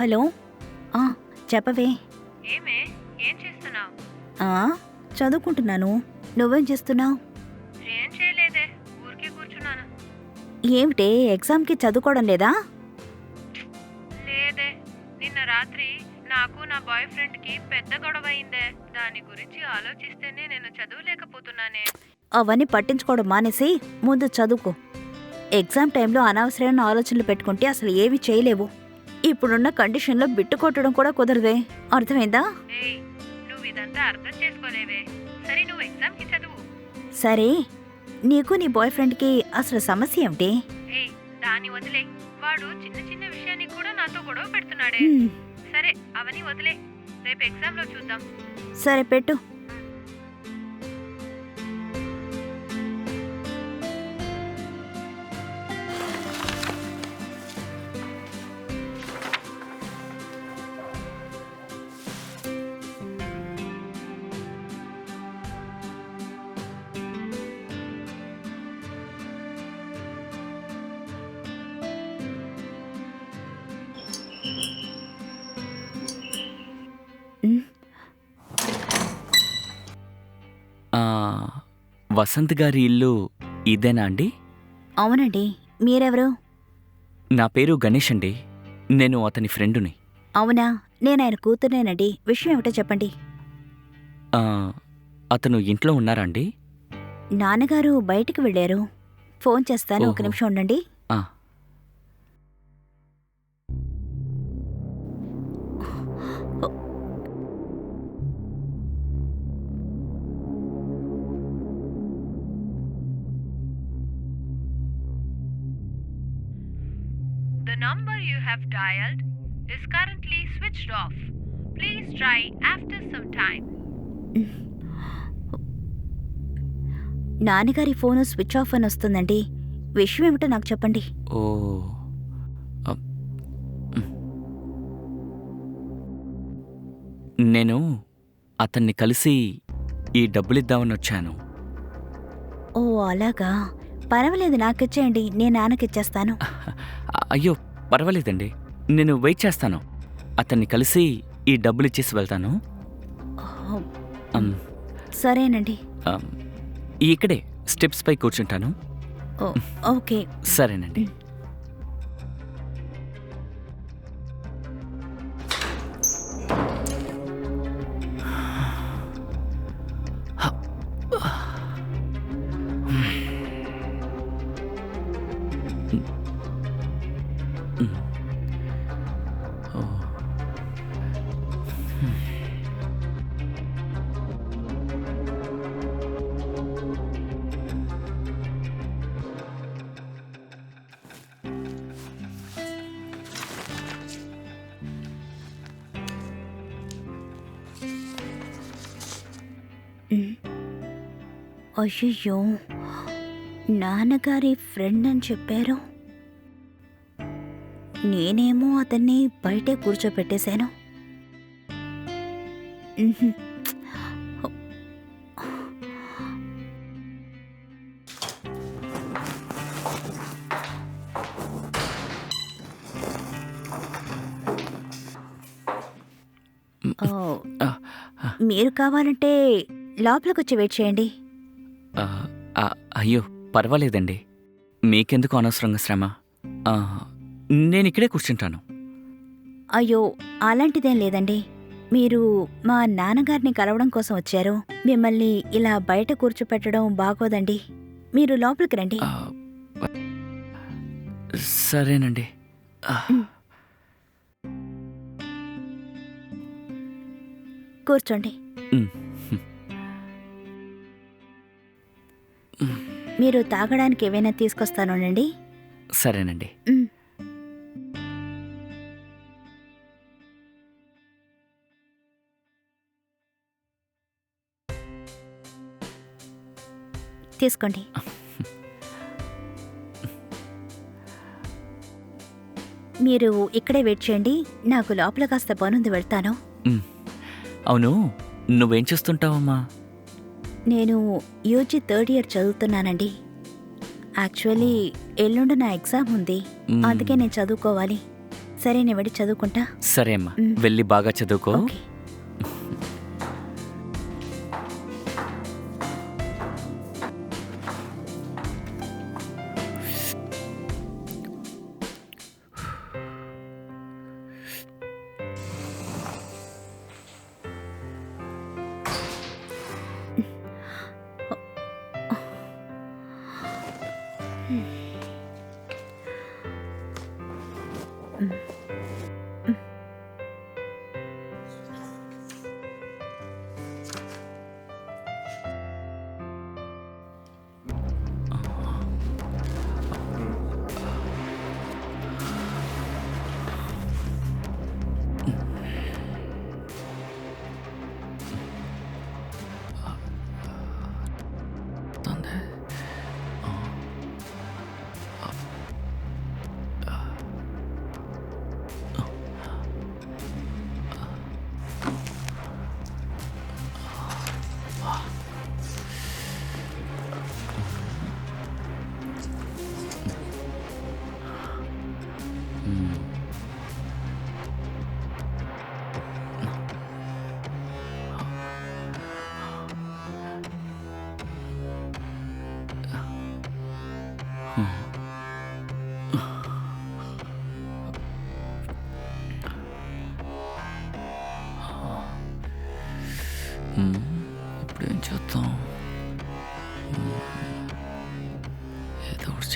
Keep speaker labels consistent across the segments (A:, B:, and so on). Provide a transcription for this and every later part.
A: Hello? ఆ, చెప్పవే.
B: ఏమే? ఏం చేస్తున్నావు?
A: ఆ, చదువుకుంటున్నాను. నువ్వేం చేస్తున్నావు?
B: ఏం చేయలేదే ఊరికే కూర్చున్నాను.
A: ఏమిటే ఎగ్జామ్కి చదువుకోవడం లేదా?
B: లేదే నిన్న రాత్రి నాకు నా బాయ్ ఫ్రెండ్కి పెద్ద గొడవ అయిందే. దాని గురించి ఆలోచిస్తేనే నేను చదవలేకపోతున్నానే.
A: అవన్నీ పట్టించుకోవడం మానేసి ముందు చదువుకో. ఎగ్జామ్ టైంలో అనవసరమైన ఆలోచనలు పెట్టుకుంటే అసలు ఏమీ చేయలేవు. ఇప్పుడున్న కండిషన్లో బిట్టు కొట్టడం కూడా కుదరదే. అర్థమైందా?
B: నువ్వు ఇదంతా అర్థం చేసుకోలేవే. సరే నువ్వు ఎగ్జామ్కి చదువు.
A: సరే. నీకు నీ బాయ్ ఫ్రెండ్కి అసలు సమస్య ఏమిటి?
B: వదిలే. వాడు చిన్న చిన్న విషయానికి కూడా నాతో గొడవ పెడుతున్నాడే. సరే వదిలే. రేపు ఎగ్జామ్లో చూద్దాం.
A: సరే పెట్టు.
C: వసంత్ గారి ఇల్లు ఇదేనా అండి?
A: అవునండి. మీరెవరు?
C: నా పేరు గణేష్ అండి. నేను అతని ఫ్రెండుని.
A: అవునా? నేను ఆయన కూతుర్నేనండి. విషయం ఏమిటో చెప్పండి.
C: ఆ, అతను ఇంట్లో ఉన్నారా అండి?
A: నాన్నగారు బయటికి వెళ్ళారు. ఫోన్ చేస్తాను. ఒక
C: ఓహో.
A: నిమిషం ఉండండి.
B: Have dialed is currently switched off. Please try after some time.
A: నాన్నగారి ఫోను స్విచ్ ఆఫ్ అని వస్తుందండి విషయం ఏమిటో నాకు చెప్పండి
C: ఓ. నేను అతన్ని కలిసి ఈ డబ్బులిద్దామని వచ్చాను
A: ఓ అలాగా పర్వాలేదు నాకిచ్చేయండి నేను నాన్నకిచ్చేస్తాను
C: అయ్యో పర్వాలేదండి. నేను వెయిట్ చేస్తాను. అతన్ని కలిసి ఈ డబ్బులు ఇచ్చేసి వెళ్తాను. అమ్,
A: సరేనండి.
C: అమ్, ఇక్కడే స్టెప్స్ పై కూర్చుంటాను.
A: Oh, okay.
C: సరేనండి.
A: అయ్యయ్యో నాన్నగారి ఫ్రెండ్ అని చెప్పారు. నేనేమో అతన్ని బయటే కూర్చోపెట్టేశాను. మీరు కావాలంటే లోపలికి వచ్చి వెయిట్ చేయండి.
C: అయ్యో పర్వాలేదండి. మీకెందుకు అనవసరంగా శ్రమ? నేను ఇక్కడే కూర్చుంటాను.
A: అయ్యో అలాంటిదేం లేదండి. మీరు మా నాన్నగారిని కలవడం కోసం వచ్చారు. మిమ్మల్ని ఇలా బయట కూర్చోపెట్టడం బాగోదండి. మీరు లోపలికి రండి.
C: సరేనండి.
A: కూర్చోండి. మీరు తాగడానికి ఏవైనా తీసుకొస్తానండి
C: సరేనండి.
A: తీసుకోండి. మీరు ఇక్కడే వెయిట్ చేయండి. నాకు లోపల కాస్త పనుంది వెళ్తాను.
C: అవును నువ్వేం చేస్తుంటావమ్మా?
A: నేను యూజీ థర్డ్ ఇయర్ చదువుతున్నానండి. యాక్చువల్లీ ఎల్లుండి నా ఎగ్జామ్ ఉంది. అందుకే నేను చదువుకోవాలి. సరే నేను వెళ్ళి చదువుకుంటా.
C: సరే అమ్మా. వెళ్ళి బాగా చదువుకో.
A: ఓకే.
C: ఏదో ఒకటి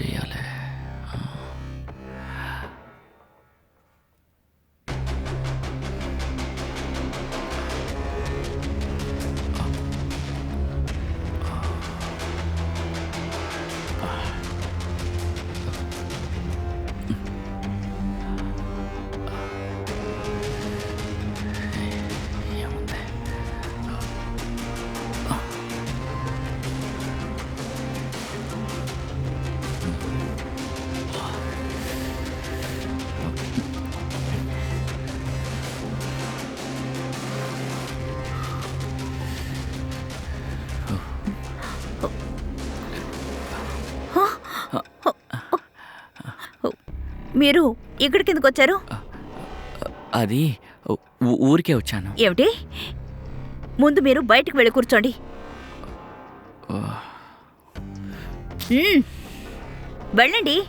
A: మీరు ఇక్కడికి ఎందుకు వచ్చారు?
C: అది ఊరికే వచ్చాను.
A: ఏమిటి? ముందు మీరు బయటికి వెళ్ళి కూర్చోండి. మ్మ్. వెళ్ళండి.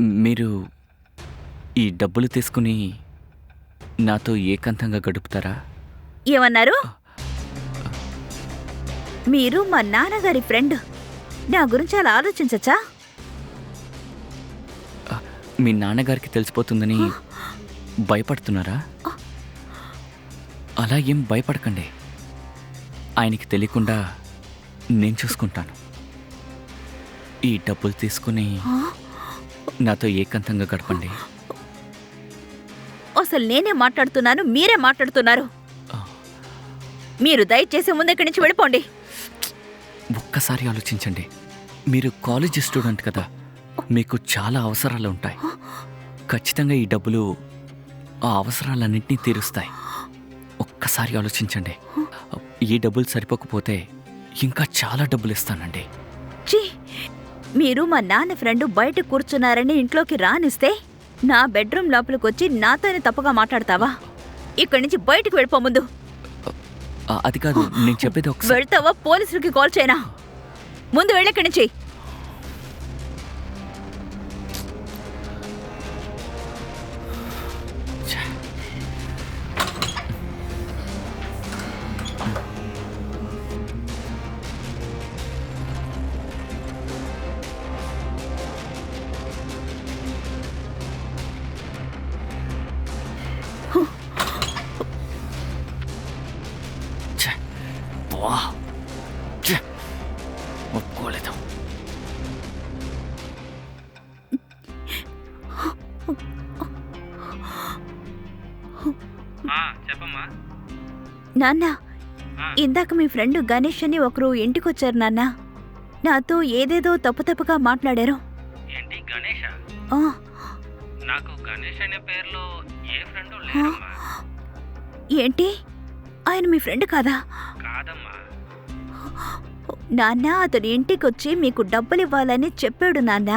C: మీరు ఈ డబ్బులు తీసుకుని నాతో ఏకాంతంగా గడుపుతారా?
A: ఏమన్నారు? మీరు మా నాన్నగారి ఫ్రెండ్. నా గురించి అలా ఆలోచించచ్చా?
C: మీ నాన్నగారికి తెలిసిపోతుందని భయపడుతున్నారా? అలా ఏం భయపడకండి. ఆయనకి తెలియకుండా నేను చూసుకుంటాను. ఈ డబ్బులు తీసుకుని నాతో ఏకాంతంగా గడపండి.
A: అసలు నేనే మాట్లాడుతున్నాను మీరే మాట్లాడుతున్నారు. మీరు దయచేసి ముందు ఇక్కడి నుంచి వెళ్ళిపోండి.
C: ఒక్కసారి ఆలోచించండి. మీరు కాలేజ్ స్టూడెంట్ కదా మీకు చాలా అవసరాలు ఉంటాయి. ఖచ్చితంగా ఈ డబ్బులు ఆ అవసరాలన్నింటినీ తీరుస్తాయి. ఒక్కసారి ఆలోచించండి. ఈ డబ్బులు సరిపోకపోతే ఇంకా చాలా డబ్బులు ఇస్తానండి.
A: మీరు మా నాన్న ఫ్రెండ్ బయట కూర్చున్నారని ఇంట్లోకి రానిస్తే నా బెడ్రూమ్ లోపలికి వచ్చి నాతోనే తప్పుగా మాట్లాడతావా? ఇక్కడి నుంచి బయటికి వెళ్ళిపో ముందు.
C: అది కాదు నేను చెప్పేది ఒకసారి.
A: వెళ్తావా? పోలీసులకి కాల్ చేయనా? ముందు వెళ్ళి ఇక్కడి నుంచి. నాన్న. ఇందాక మీ ఫ్రెండ్ గణేష్ అని ఒకరు ఇంటికొచ్చారు నాన్న. నాతో ఏదేదో తప్పు తప్పుగా మాట్లాడారు.
D: ఏంటి గణేష?
A: ఆ,
D: నాకు గణేష్ అనే పేరులో ఏ ఫ్రెండ్ లేరమ్మా
A: ఏంటి? ఆయన మీ ఫ్రెండ్ కాదా?
D: కాదమ్మా.
A: నాన్న అతను ఇంటికొచ్చి మీకు డబ్బులు ఇవ్వాలని చెప్పాడు నాన్న.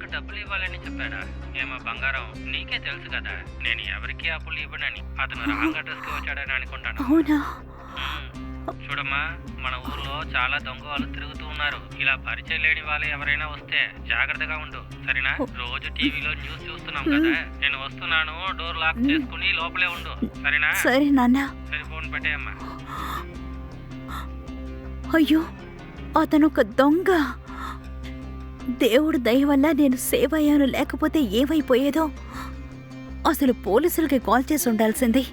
D: నాకు డబ్బులు ఇవ్వాలని చెప్పాడా? ఏమో బంగారం నీకే తెలుసు కదా. నేను ఎవరికి అప్పులు ఇవ్వనని? అతను రాంగ్ అడ్రస్కి వచ్చాడని అనుకుంటాను.
A: అవునా.
D: చూడమ్మా మన ఊర్లో చాలా దొంగ వాళ్ళు తిరుగుతూ ఉన్నారు. ఇలా పరిచయం లేని వాళ్ళు ఎవరైనా వస్తే జాగ్రత్తగా ఉండు. సరేనా? రోజు టీవీలో న్యూస్ చూస్తున్నాం కదా. నేను వస్తున్నాను డోర్ లాక్ చేసుకుని లోపలే ఉండు. సరేనా?
A: సరే నాన్న.
D: సరే ఫోన్ పెట్టేయమ్మా.
A: అయ్యో అతను ఒక దొంగ. దేవుడు దయ వల్ల నేను సేవ్ అయ్యాను లేకపోతే ఏమైపోయేదో? అసలు పోలీసులకి కాల్ చేసి ఉండాల్సింది.